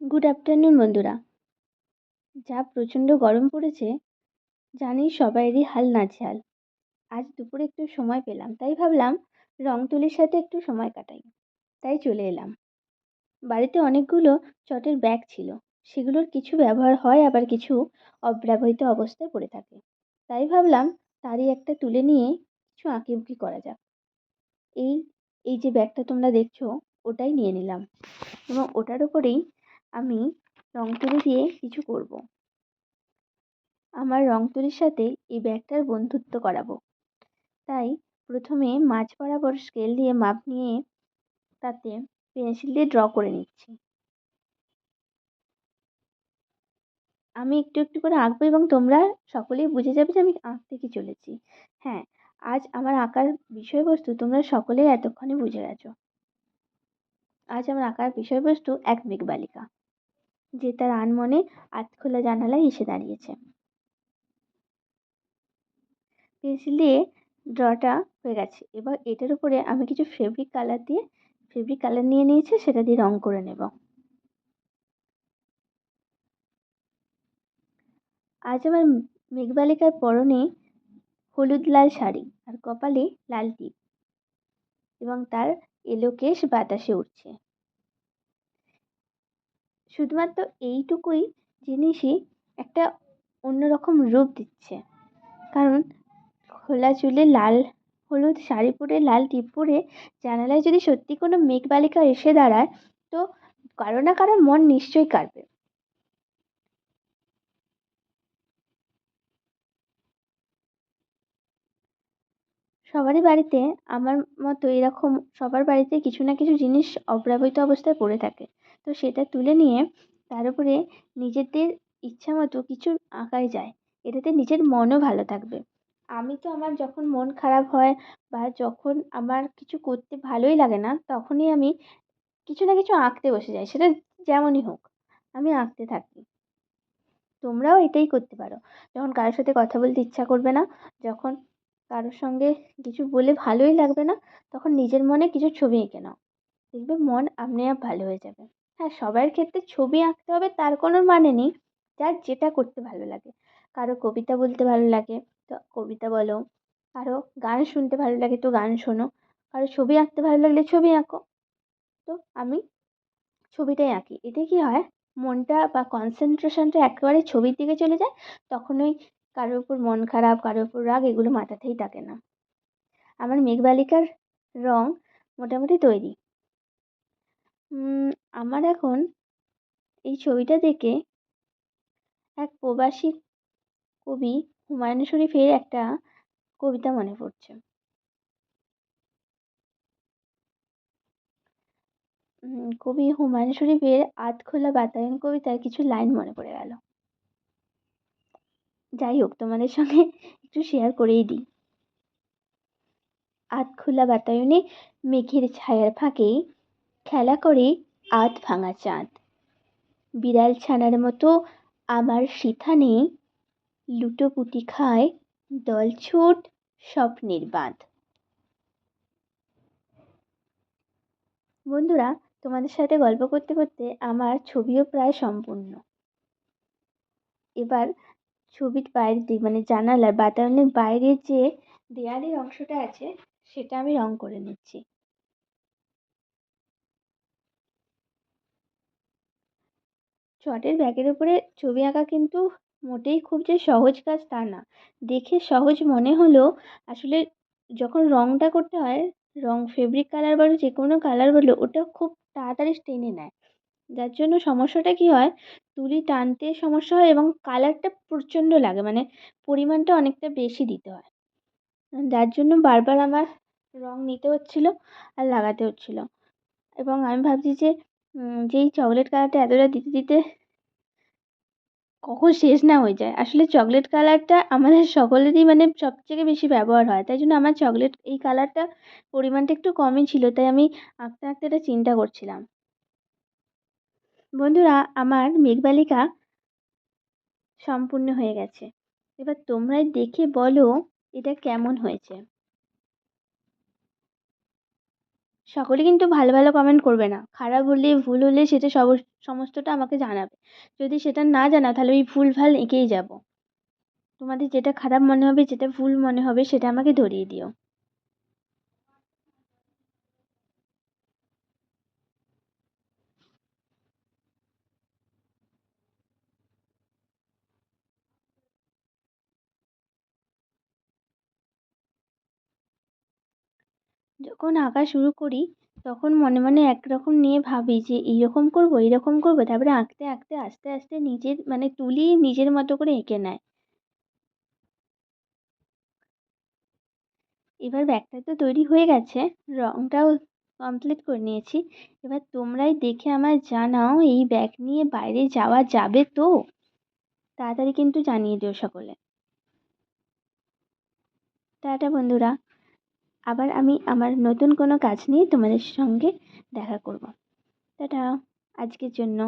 Good afternoon বন্ধুরা। যা প্রচণ্ড গরম পড়েছে জানি সবাইয়েরই হাল নাজেহাল। আজ দুপুরে একটু সময় পেলাম, তাই ভাবলাম রং তুলির সাথে একটু সময় কাটাই। তাই চলে এলাম। বাড়িতে অনেকগুলো চটের ব্যাগ ছিল, সেগুলোর কিছু ব্যবহার হয়, আবার কিছু অব্যবহৃত অবস্থায় পড়ে থাকে। তাই ভাবলাম তারই একটা তুলে নিয়ে কিছু আঁকিবুকি করা যাক। এই এই যে ব্যাগটা তোমরা দেখছ, ওটাই নিয়ে নিলাম। এবং ওটার ওপরেই আমি রং তুলি দিয়ে কিছু করব। আমার রং তুলির সাথে এই ব্যাগটার বন্ধুত্ব করাবো। তাই প্রথমে মাঝ বরাবর স্কেল দিয়ে মাপ নিয়ে তাতে পেন্সিল দিয়ে ড্র করে নিচ্ছি। আমি একটু একটু করে আঁকবো এবং তোমরা সকলেই বুঝে যাবে যে আমি আঁকতে কি চলেছি। হ্যাঁ আজ আমার আঁকার বিষয়বস্তু তোমরা সকলেই এতক্ষণে বুঝে গেছো। আজ আমার আঁকার বিষয়বস্তু এক মেঘবালিকা। যে তার আনমনে আধখোলা জানালায় এসে দাঁড়িয়েছে। পেন্সিল দিয়ে ড্রটা হয়ে গেছে। এবার এটার উপরে আমি কিছু ফেব্রিক কালার দিয়ে ফেব্রিক কালার নিয়ে নিয়েছি, সেটা দিয়ে রং করে নেব। আজ আমার মেঘবালিকার পরনে হলুদ লাল শাড়ি আর কপালে লাল টিপ এবং তার এলোকেশ বাতাসে উঠছে শুধুমাত্র এইটুকুই জিনিসই একটা অন্যরকম রূপ দিচ্ছে। কারণ খোলা চুলে লাল হলুদ শাড়ি পরে, লাল টিপ পরে জানালায় যদি সত্যি কোনো মেঘবালিকা এসে দাঁড়ায়, তো কারও না কারও মন নিশ্চয়ই কাড়বে সবারই বাড়িতে আমার মতো এরকম সবার বাড়িতে কিছু না কিছু জিনিস অব্যবহৃত অবস্থায় পড়ে থাকে। তো সেটা তুলে নিয়ে তার উপরে নিজেদের ইচ্ছা মতো কিছু আঁকাই যায়। এটাতে নিজের মনও ভালো থাকবে। আমি তো আমার যখন মন খারাপ হয় বা যখন আমার কিছু করতে ভালোই লাগে না, তখনই আমি কিছু না কিছু আঁকতে বসে যাই। সেটা যেমনই হোক, আমি আঁকতে থাকি। তোমরাও এটাই করতে পারো। যখন কারোর সাথে কথা বলতে ইচ্ছা করবে না, যখন কারোর সঙ্গে কিছু বলে ভালোই লাগবে না, তখন নিজের মনে কিছু ছবি এঁকে নাও। দেখবে মন আপনি আপ ভালো হয়ে যাবে। হ্যাঁ সবার ক্ষেত্রে ছবি আঁকতে হবে তার কোনো মানে নেই। যার যেটা করতে ভালো লাগে। কারও কবিতা বলতে ভালো লাগে, তো কবিতা বলো। কারও গান শুনতে ভালো লাগে তো গান শোনো। কারও ছবি আঁকতে ভালো লাগলে ছবি আঁকো। তো আমি ছবিটাই আঁকি। এতে কী হয়, মনটা বা কনসেন্ট্রেশনটা একেবারে ছবির দিকে চলে যায় তখন ওই কারোর ওপর মন খারাপ, কারোর ওপর রাগ এগুলো মাথাতেই থাকে না। আমার মেঘবালিকার রং মোটামুটি তৈরি। আমার এখন এই ছবিটা দেখে এক প্রবাসী কবি হুমায়ুন শরীফের একটা কবিতা মনে পড়ছে। কবি হুমায়ুন শরীফের আধখোলা বাতায়ন কবিতার কিছু লাইন মনে পড়ে গেল। যাই হোক, তোমাদের সঙ্গে একটু শেয়ার করেই দিই। আধখোলা বাতায়নে মেঘের ছায়ার ফাঁকে খেলা করে আধ ভাঙা চাঁদ। বিড়াল ছানার মতো আমার সিথানে লুটোপুটি খায় দলছুট স্বপ্নের বাঁধ। বন্ধুরা, তোমাদের সাথে গল্প করতে করতে আমার ছবিও প্রায় সম্পূর্ণ। এবার ছবির বাইরের দিক মানে জানালার বাতায়নের বাইরে যে দেয়ালের অংশটা আছে, সেটা আমি রং করে নিচ্ছি। চটের ব্যাগের উপরে ছবি আঁকা কিন্তু মোটেই খুব যে সহজ কাজ তা না। দেখে সহজ মনে হলেও আসলে যখন রংটা করতে হয়, রং ফেব্রিক কালার বলো যে কোনো কালার বলো ওটা খুব তাড়াতাড়ি টেনে নেয়। যার জন্য সমস্যাটা কী হয়, তুলি টানতে সমস্যা হয় এবং কালারটা প্রচণ্ড লাগে মানে পরিমাণটা অনেকটা বেশি দিতে হয়। যার জন্য বারবার আমার রং নিতে হচ্ছিল আর লাগাতে হচ্ছিল। এবং আমি ভাবছি যে যেই চকলেট কালারটা এতটা দিতে দিতে কখন শেষ না হয়ে যায়। আসলে চকলেট কালারটা আমাদের সকলেরই মানে সবথেকে বেশি ব্যবহার হয়। তাই জন্য আমার চকলেট এই কালারটা পরিমাণটা একটু কমই ছিল, তাই আমি আঁকতে আঁকতে এটা চিন্তা করছিলাম। বন্ধুরা, আমার মেঘবালিকা সম্পূর্ণ হয়ে গেছে। এবার তোমরাই দেখে বলো এটা কেমন হয়েছে। সকলে কিন্তু ভালো ভালো কমেন্ট করবে না। খারাপ হলে, ভুল হলে সেটা সমস্তটা আমাকে জানাবে। যদি সেটা না জানাও, তাহলে ওই ভুলভাল এঁকেই যাব। তোমাদের যেটা খারাপ মনে হবে, যেটা ভুল মনে হবে, সেটা আমাকে ধরিয়ে দিও। যখন আঁকা শুরু করি, তখন মনে মনে একরকম নিয়ে ভাবি যে, এইরকম করব এইরকম করব। তারপরে আঁকতে আঁকতে, আস্তে আস্তে নিজের মানে তুলি নিজের মতো করে এঁকে নেয়। এবার ব্যাগটা তো তৈরি হয়ে গেছে রঙটাও কমপ্লিট করে নিয়েছি। এবার তোমরাই দেখে আমায় জানাও, এই ব্যাগ নিয়ে বাইরে যাওয়া যাবে তো? তাড়াতাড়ি কিন্তু জানিয়ে দিও সকলে। টাটা বন্ধুরা। আবার আমি আমার নতুন কোনো কাজ নিয়ে তোমাদের সঙ্গে দেখা করব। টাটা আজকের জন্য।